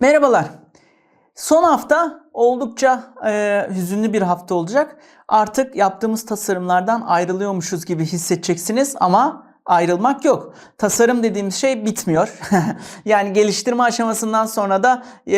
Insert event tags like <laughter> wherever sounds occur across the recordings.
Merhabalar. Son hafta oldukça e, hüzünlü bir hafta olacak. Artık yaptığımız tasarımlardan ayrılıyormuşuz gibi hissedeceksiniz ama ayrılmak yok. Tasarım dediğimiz şey bitmiyor. <laughs> yani geliştirme aşamasından sonra da e,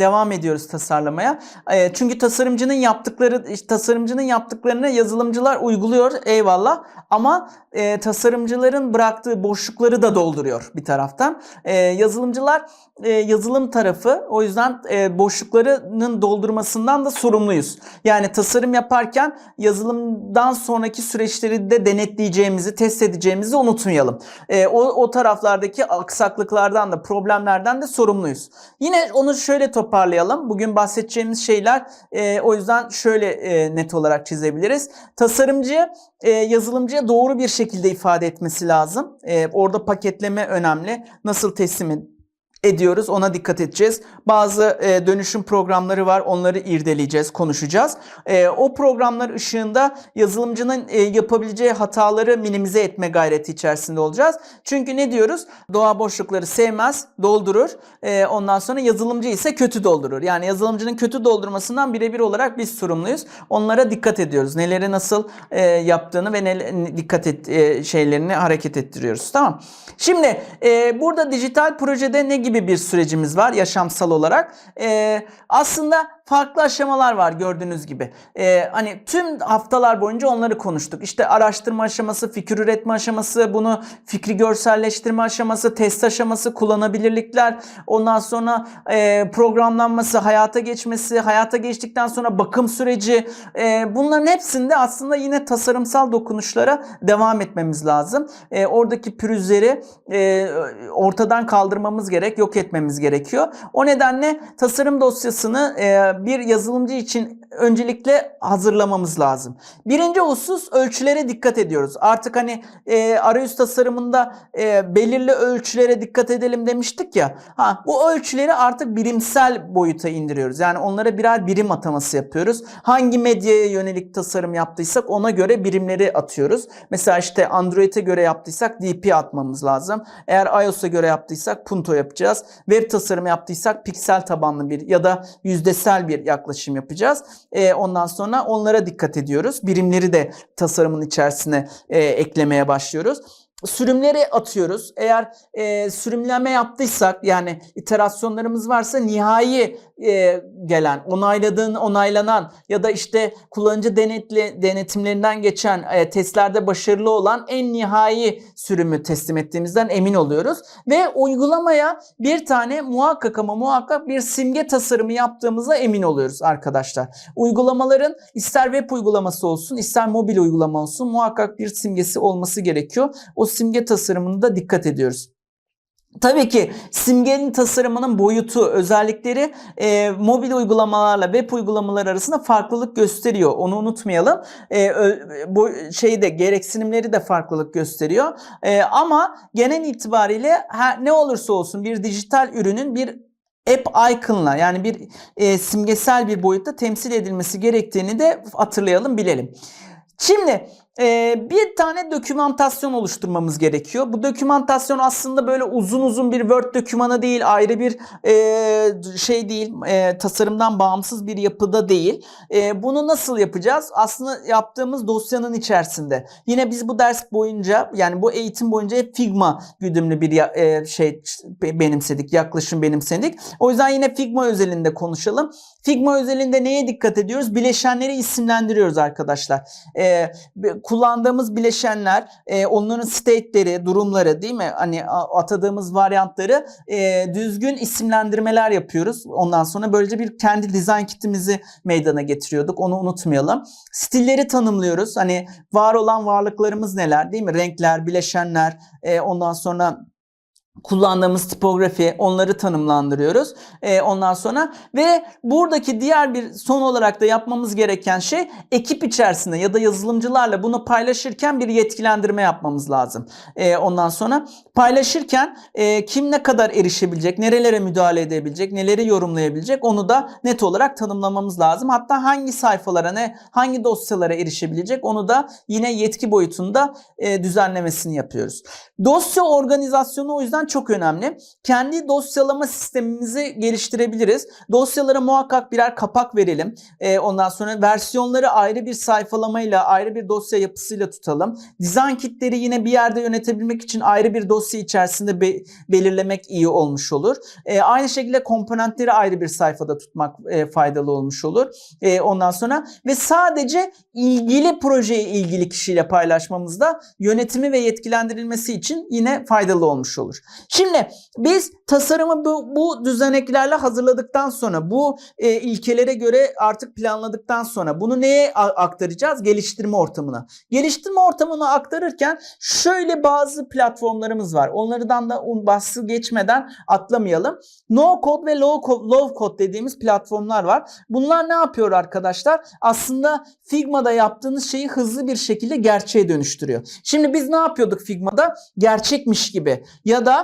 devam ediyoruz tasarlamaya. E, çünkü tasarımcının yaptıkları tasarımcının yaptıklarını yazılımcılar uyguluyor eyvallah ama e, tasarımcıların bıraktığı boşlukları da dolduruyor bir taraftan. E, yazılımcılar e, yazılım tarafı o yüzden e, boşluklarının doldurmasından da sorumluyuz. Yani tasarım yaparken yazılımdan sonraki süreçleri de denetleyeceğimizi, test edeceğimizi unutmayalım. E, o, o taraflardaki aksaklıklardan da problemlerden de sorumluyuz. Yine onu şöyle toparlayalım. Bugün bahsedeceğimiz şeyler e, o yüzden şöyle e, net olarak çizebiliriz. Tasarımcı e, yazılımcıya doğru bir şekilde ifade etmesi lazım. E, orada paketleme önemli. Nasıl teslim ediyoruz. Ona dikkat edeceğiz. Bazı e, dönüşüm programları var. Onları irdeleyeceğiz, konuşacağız. E, o programlar ışığında yazılımcının e, yapabileceği hataları minimize etme gayreti içerisinde olacağız. Çünkü ne diyoruz? Doğa boşlukları sevmez, doldurur. E, ondan sonra yazılımcı ise kötü doldurur. Yani yazılımcının kötü doldurmasından birebir olarak biz sorumluyuz. Onlara dikkat ediyoruz. Neleri nasıl e, yaptığını ve ne, dikkat et e, şeylerini hareket ettiriyoruz. Tamam. Şimdi e, burada dijital projede ne gibi bir sürecimiz var yaşamsal olarak? E, aslında farklı aşamalar var gördüğünüz gibi. Ee, hani tüm haftalar boyunca onları konuştuk. İşte araştırma aşaması, fikir üretme aşaması, bunu fikri görselleştirme aşaması, test aşaması, kullanabilirlikler, ondan sonra e, programlanması, hayata geçmesi, hayata geçtikten sonra bakım süreci. E, bunların hepsinde aslında yine tasarımsal dokunuşlara devam etmemiz lazım. E, oradaki pürüzleri e, ortadan kaldırmamız gerek, yok etmemiz gerekiyor. O nedenle tasarım dosyasını e, bir yazılımcı için öncelikle hazırlamamız lazım. Birinci husus ölçülere dikkat ediyoruz. Artık hani e, arayüz tasarımında e, belirli ölçülere dikkat edelim demiştik ya. Ha bu ölçüleri artık birimsel boyuta indiriyoruz. Yani onlara birer birim ataması yapıyoruz. Hangi medyaya yönelik tasarım yaptıysak ona göre birimleri atıyoruz. Mesela işte Android'e göre yaptıysak DP atmamız lazım. Eğer iOS'a göre yaptıysak Punto yapacağız. Web tasarımı yaptıysak piksel tabanlı bir ya da yüzdesel bir yaklaşım yapacağız. E, ondan sonra onlara dikkat ediyoruz. Birimleri de tasarımın içerisine e, eklemeye başlıyoruz sürümleri atıyoruz. Eğer e, sürümleme yaptıysak yani iterasyonlarımız varsa nihai e, gelen, onayladığın, onaylanan ya da işte kullanıcı denetli, denetimlerinden geçen e, testlerde başarılı olan en nihai sürümü teslim ettiğimizden emin oluyoruz. Ve uygulamaya bir tane muhakkak ama muhakkak bir simge tasarımı yaptığımıza emin oluyoruz arkadaşlar. Uygulamaların ister web uygulaması olsun ister mobil uygulama olsun muhakkak bir simgesi olması gerekiyor. O simge tasarımında dikkat ediyoruz. Tabii ki simgenin tasarımının boyutu, özellikleri e, mobil uygulamalarla web uygulamalar arasında farklılık gösteriyor. Onu unutmayalım. E, bu şeyde gereksinimleri de farklılık gösteriyor. E, ama genel itibariyle her, ne olursa olsun bir dijital ürünün bir app icon'la yani bir e, simgesel bir boyutta temsil edilmesi gerektiğini de hatırlayalım, bilelim. Şimdi e, bir tane dokümantasyon oluşturmamız gerekiyor. Bu dokümantasyon aslında böyle uzun uzun bir Word dokümanı değil, ayrı bir e, şey değil, e, tasarımdan bağımsız bir yapıda değil. E, bunu nasıl yapacağız? Aslında yaptığımız dosyanın içerisinde. Yine biz bu ders boyunca yani bu eğitim boyunca hep Figma güdümlü bir şey benimsedik, yaklaşım benimsedik. O yüzden yine Figma özelinde konuşalım. Figma özelinde neye dikkat ediyoruz? Bileşenleri isimlendiriyoruz arkadaşlar. E, kullandığımız bileşenler, e, onların state'leri, durumları değil mi? Hani atadığımız varyantları e, düzgün isimlendirmeler yapıyoruz. Ondan sonra böylece bir kendi design kitimizi meydana getiriyorduk. Onu unutmayalım. Stilleri tanımlıyoruz. Hani var olan varlıklarımız neler değil mi? Renkler, bileşenler, e, ondan sonra kullandığımız tipografi onları tanımlandırıyoruz. E, ondan sonra ve buradaki diğer bir son olarak da yapmamız gereken şey ekip içerisinde ya da yazılımcılarla bunu paylaşırken bir yetkilendirme yapmamız lazım. E, ondan sonra paylaşırken e, kim ne kadar erişebilecek, nerelere müdahale edebilecek, neleri yorumlayabilecek onu da net olarak tanımlamamız lazım. Hatta hangi sayfalara ne, hangi dosyalara erişebilecek onu da yine yetki boyutunda e, düzenlemesini yapıyoruz. Dosya organizasyonu o yüzden çok önemli. Kendi dosyalama sistemimizi geliştirebiliriz. Dosyalara muhakkak birer kapak verelim. Ee, ondan sonra versiyonları ayrı bir sayfalamayla, ayrı bir dosya yapısıyla tutalım. Design kitleri yine bir yerde yönetebilmek için ayrı bir dosya içerisinde be- belirlemek iyi olmuş olur. Ee, aynı şekilde komponentleri ayrı bir sayfada tutmak e, faydalı olmuş olur. Ee, ondan sonra ve sadece ilgili projeye ilgili kişiyle paylaşmamızda yönetimi ve yetkilendirilmesi için yine faydalı olmuş olur. Şimdi biz tasarımı bu, bu düzeneklerle hazırladıktan sonra bu e, ilkelere göre artık planladıktan sonra bunu neye aktaracağız? Geliştirme ortamına. Geliştirme ortamına aktarırken şöyle bazı platformlarımız var. Onlardan da bahsi geçmeden atlamayalım. No code ve low code, low code dediğimiz platformlar var. Bunlar ne yapıyor arkadaşlar? Aslında Figma'da yaptığınız şeyi hızlı bir şekilde gerçeğe dönüştürüyor. Şimdi biz ne yapıyorduk Figma'da? Gerçekmiş gibi ya da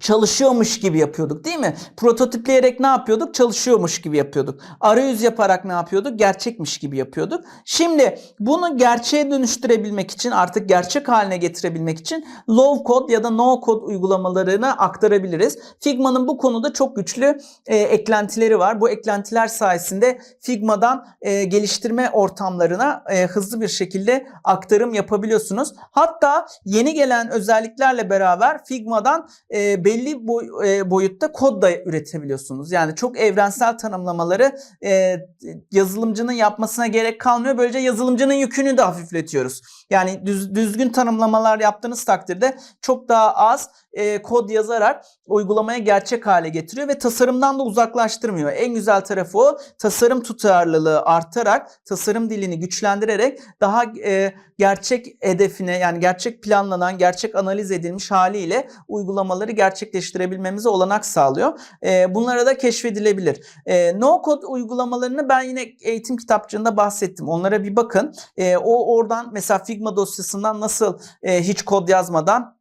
çalışıyormuş gibi yapıyorduk değil mi? Prototipleyerek ne yapıyorduk? Çalışıyormuş gibi yapıyorduk. Arayüz yaparak ne yapıyorduk? Gerçekmiş gibi yapıyorduk. Şimdi bunu gerçeğe dönüştürebilmek için artık gerçek haline getirebilmek için low code ya da no code uygulamalarına aktarabiliriz. Figma'nın bu konuda çok güçlü e, eklentileri var. Bu eklentiler sayesinde Figma'dan e, geliştirme ortamlarına e, hızlı bir şekilde aktarım yapabiliyorsunuz. Hatta yeni gelen özelliklerle beraber Figma'dan e, belli boy- e, boyutta kod da üretebiliyorsunuz. Yani çok evrensel tanımlamaları e, yazılımcının yapmasına gerek kalmıyor. Böylece yazılımcının yükünü de hafifletiyoruz. Yani düz- düzgün tanımlamalar yaptığınız takdirde çok daha az e, kod yazarak uygulamaya gerçek hale getiriyor ve tasarımdan da uzaklaştırmıyor. En güzel tarafı o. Tasarım tutarlılığı artarak, tasarım dilini güçlendirerek daha e, gerçek hedefine yani gerçek planlanan, gerçek analiz edilmiş haliyle uygulamaları gerçekleştirebilmemize olanak sağlıyor. E, bunlara da keşfedilebilir. E, no code uygulamalarını ben yine eğitim kitapçığında bahsettim. Onlara bir bakın. E, o oradan mesela Figma dosyasından nasıl e, hiç kod yazmadan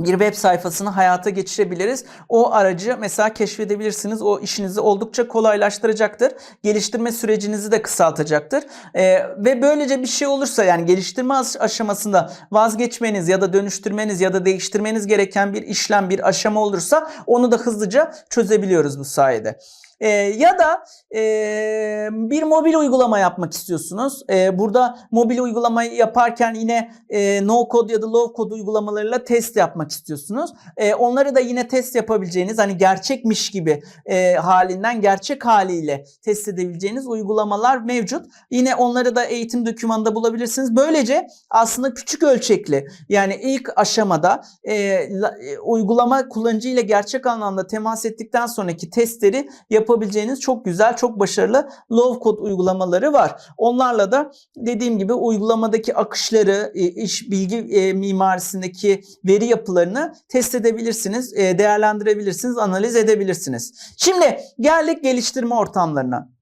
bir web sayfasını hayata geçirebiliriz. O aracı mesela keşfedebilirsiniz. O işinizi oldukça kolaylaştıracaktır. Geliştirme sürecinizi de kısaltacaktır. Ee, ve böylece bir şey olursa yani geliştirme aş- aşamasında vazgeçmeniz ya da dönüştürmeniz ya da değiştirmeniz gereken bir işlem, bir aşama olursa onu da hızlıca çözebiliyoruz bu sayede. Ee, ya da e, bir mobil uygulama yapmak istiyorsunuz. Ee, burada mobil uygulamayı yaparken yine e, no code ya da low code uygulamalarıyla test yapmak istiyorsunuz. E, onları da yine test yapabileceğiniz hani gerçekmiş gibi e, halinden gerçek haliyle test edebileceğiniz uygulamalar mevcut. Yine onları da eğitim dokümanında bulabilirsiniz. Böylece aslında küçük ölçekli yani ilk aşamada e, e, uygulama kullanıcı ile gerçek anlamda temas ettikten sonraki testleri yapabileceğiniz çok güzel, çok başarılı low code uygulamaları var. Onlarla da dediğim gibi uygulamadaki akışları, e, iş bilgi e, mimarisindeki veri yapılarını test edebilirsiniz, e, değerlendirebilirsiniz, analiz edebilirsiniz. Şimdi geldik geliştirme ortamlarına.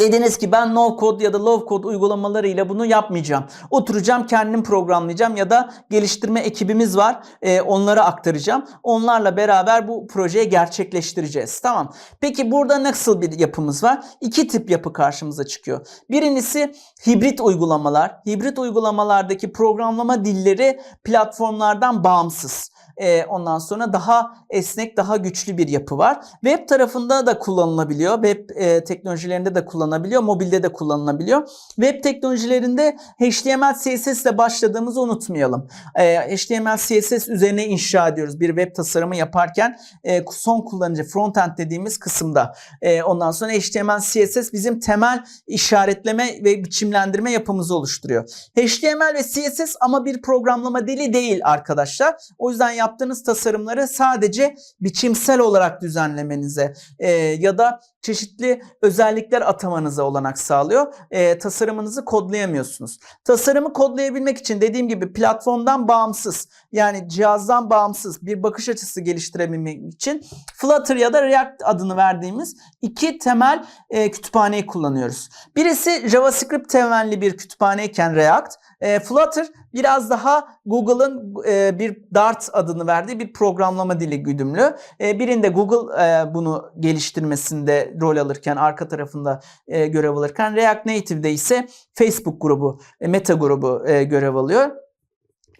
Dediniz ki ben no code ya da low code uygulamalarıyla bunu yapmayacağım. Oturacağım kendim programlayacağım ya da geliştirme ekibimiz var. e, onlara aktaracağım. Onlarla beraber bu projeyi gerçekleştireceğiz. Tamam. Peki burada nasıl bir yapımız var? İki tip yapı karşımıza çıkıyor. Birincisi hibrit uygulamalar. Hibrit uygulamalardaki programlama dilleri platformlardan bağımsız. E, ondan sonra daha esnek, daha güçlü bir yapı var. Web tarafında da kullanılabiliyor. Web e, teknolojilerinde de kullanılabiliyor. Mobilde de kullanılabiliyor. Web teknolojilerinde HTML, CSS ile başladığımızı unutmayalım. E, HTML, CSS üzerine inşa ediyoruz. Bir web tasarımı yaparken e, son kullanıcı frontend dediğimiz kısımda. E, ondan sonra HTML, CSS bizim temel işaretleme ve biçimlendirme yapımızı oluşturuyor. HTML ve CSS ama bir programlama dili değil arkadaşlar. O yüzden yaptığınız tasarımları sadece biçimsel olarak düzenlemenize e, ya da çeşitli özellikler atamanıza olanak sağlıyor. E, tasarımınızı kodlayamıyorsunuz. Tasarımı kodlayabilmek için dediğim gibi platformdan bağımsız yani cihazdan bağımsız bir bakış açısı geliştirebilmek için Flutter ya da React adını verdiğimiz iki temel e, kütüphaneyi kullanıyoruz. Birisi JavaScript temelli bir kütüphaneyken React, e, Flutter biraz daha Google'ın e, bir Dart adını verdiği bir programlama dili güdümlü. E, birinde Google e, bunu geliştirmesinde rol alırken, arka tarafında e, görev alırken React Native'de ise Facebook grubu, e, Meta grubu e, görev alıyor.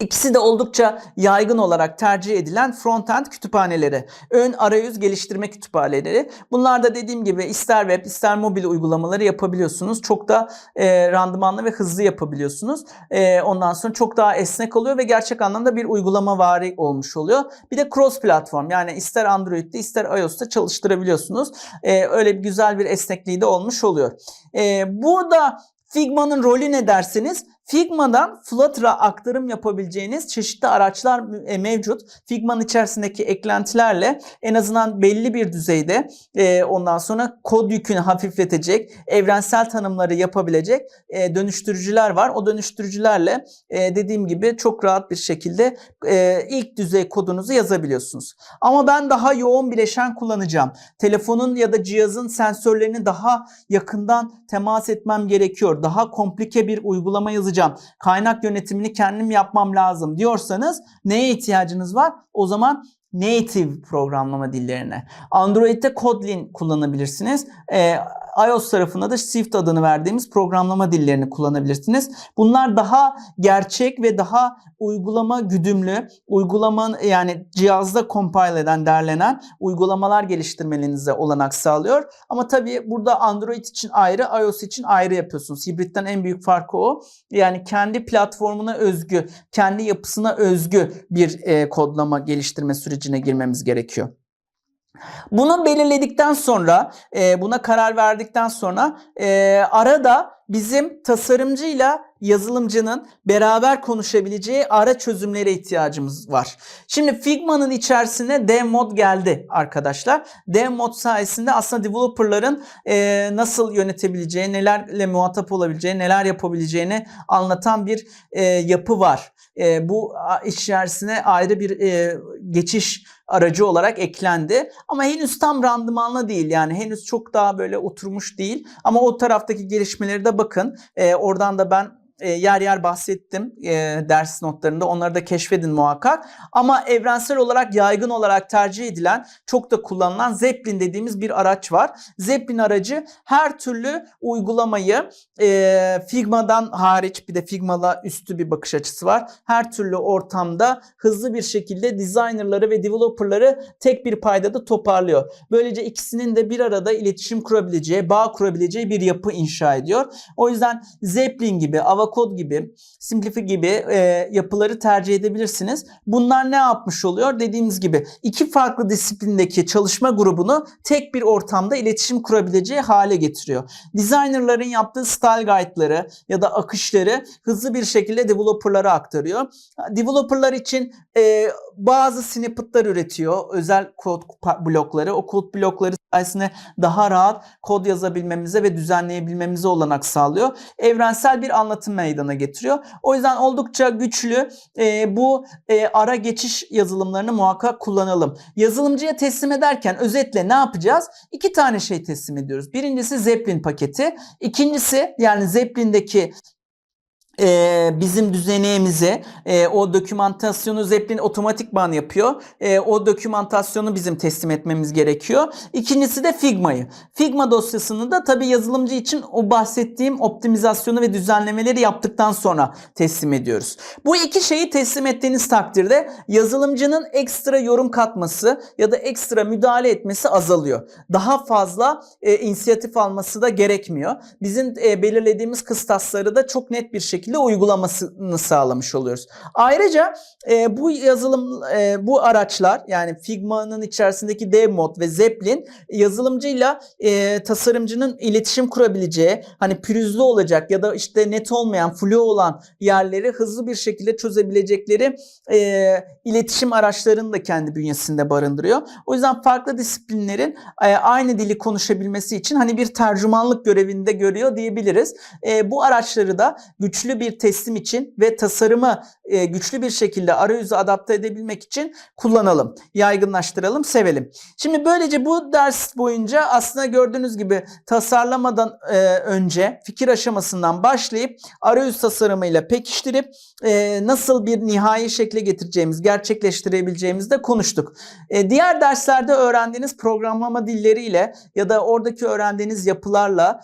İkisi de oldukça yaygın olarak tercih edilen frontend kütüphaneleri. Ön arayüz geliştirme kütüphaneleri. Bunlar da dediğim gibi ister web ister mobil uygulamaları yapabiliyorsunuz. Çok da e, randımanlı ve hızlı yapabiliyorsunuz. E, ondan sonra çok daha esnek oluyor ve gerçek anlamda bir uygulama vari olmuş oluyor. Bir de cross platform yani ister Android'de ister iOS'ta çalıştırabiliyorsunuz. E, öyle bir güzel bir esnekliği de olmuş oluyor. E, burada Figma'nın rolü ne derseniz Figma'dan Flutter'a aktarım yapabileceğiniz çeşitli araçlar e, mevcut. Figma'nın içerisindeki eklentilerle en azından belli bir düzeyde e, ondan sonra kod yükünü hafifletecek, evrensel tanımları yapabilecek e, dönüştürücüler var. O dönüştürücülerle dediğim gibi çok rahat bir şekilde ilk düzey kodunuzu yazabiliyorsunuz. Ama ben daha yoğun bileşen kullanacağım. Telefonun ya da cihazın sensörlerini daha yakından temas etmem gerekiyor. Daha komplike bir uygulama yazacağım. Kaynak yönetimini kendim yapmam lazım diyorsanız neye ihtiyacınız var? O zaman native programlama dillerine. Android'de Kotlin kullanabilirsiniz. Ee, iOS tarafında da Swift adını verdiğimiz programlama dillerini kullanabilirsiniz. Bunlar daha gerçek ve daha uygulama güdümlü, uygulamanın yani cihazda compile eden, derlenen uygulamalar geliştirmenize olanak sağlıyor. Ama tabii burada Android için ayrı, iOS için ayrı yapıyorsunuz. Hibritten en büyük farkı o. Yani kendi platformuna özgü, kendi yapısına özgü bir e, kodlama geliştirme sürecine girmemiz gerekiyor. Bunu belirledikten sonra, e, buna karar verdikten sonra e, arada bizim tasarımcıyla yazılımcının beraber konuşabileceği ara çözümlere ihtiyacımız var. Şimdi Figma'nın içerisine dev mod geldi arkadaşlar. Dev mod sayesinde aslında developerların e, nasıl yönetebileceği, nelerle muhatap olabileceği, neler yapabileceğini anlatan bir e, yapı var. E, bu içerisine ayrı bir e, geçiş aracı olarak eklendi. Ama henüz tam randımanlı değil yani henüz çok daha böyle oturmuş değil. Ama o taraftaki gelişmeleri de bakın. E, oradan da ben e, yer yer bahsettim e, ders notlarında. Onları da keşfedin muhakkak. Ama evrensel olarak yaygın olarak tercih edilen, çok da kullanılan Zeppelin dediğimiz bir araç var. Zeppelin aracı her türlü uygulamayı e, Figma'dan hariç bir de Figma'la üstü bir bakış açısı var. Her türlü ortamda hızlı bir şekilde designerları ve developerları tek bir paydada toparlıyor. Böylece ikisinin de bir arada iletişim kurabileceği, bağ kurabileceği bir yapı inşa ediyor. O yüzden Zeppelin gibi, Avacode gibi, Simplify gibi e, yapıları tercih edebilirsiniz. Bunlar ne yapmış oluyor? Dediğimiz gibi iki farklı disiplindeki çalışma grubunu tek bir ortamda iletişim kurabileceği hale getiriyor. Designerların yaptığı style guide'ları ya da akışları hızlı bir şekilde developerlara aktarıyor. Developerlar için e, bazı snippet'lar üretiyor. Özel kod blokları. O kod blokları sayesinde daha rahat kod yazabilmemize ve düzenleyebilmemize olanak sağlıyor. Evrensel bir anlatım meydana getiriyor. O yüzden oldukça güçlü e, bu e, ara geçiş yazılımlarını muhakkak kullanalım. Yazılımcıya teslim ederken özetle ne yapacağız? İki tane şey teslim ediyoruz. Birincisi Zeppelin paketi. İkincisi yani Zeppelin'deki e, bizim düzeneğimizi, e, o dokümantasyonu Zeppelin otomatikman yapıyor. E, o dokümantasyonu bizim teslim etmemiz gerekiyor. İkincisi de Figma'yı. Figma dosyasını da tabii yazılımcı için o bahsettiğim optimizasyonu ve düzenlemeleri yaptıktan sonra teslim ediyoruz. Bu iki şeyi teslim ettiğiniz takdirde yazılımcının ekstra yorum katması ya da ekstra müdahale etmesi azalıyor. Daha fazla e, inisiyatif alması da gerekmiyor. Bizim e, belirlediğimiz kıstasları da çok net bir şekilde uygulamasını sağlamış oluyoruz. Ayrıca e, bu yazılım e, bu araçlar yani Figma'nın içerisindeki Dev Mod ve Zeppelin yazılımcıyla e, tasarımcının iletişim kurabileceği hani pürüzlü olacak ya da işte net olmayan flu olan yerleri hızlı bir şekilde çözebilecekleri e, iletişim araçlarını da kendi bünyesinde barındırıyor. O yüzden farklı disiplinlerin e, aynı dili konuşabilmesi için hani bir tercümanlık görevinde görüyor diyebiliriz. E, bu araçları da güçlü bir teslim için ve tasarımı e, güçlü bir şekilde arayüze adapte edebilmek için kullanalım, yaygınlaştıralım, sevelim. Şimdi böylece bu ders boyunca aslında gördüğünüz gibi tasarlamadan e, önce fikir aşamasından başlayıp arayüz tasarımıyla pekiştirip e, nasıl bir nihai şekle getireceğimiz, gerçekleştirebileceğimizi de konuştuk. Diğer derslerde öğrendiğiniz programlama dilleriyle ya da oradaki öğrendiğiniz yapılarla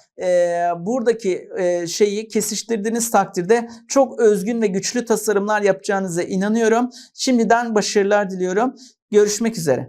buradaki şeyi kesiştirdiğiniz takdirde çok özgün ve güçlü tasarımlar tasarımlar yapacağınıza inanıyorum. Şimdiden başarılar diliyorum. Görüşmek üzere.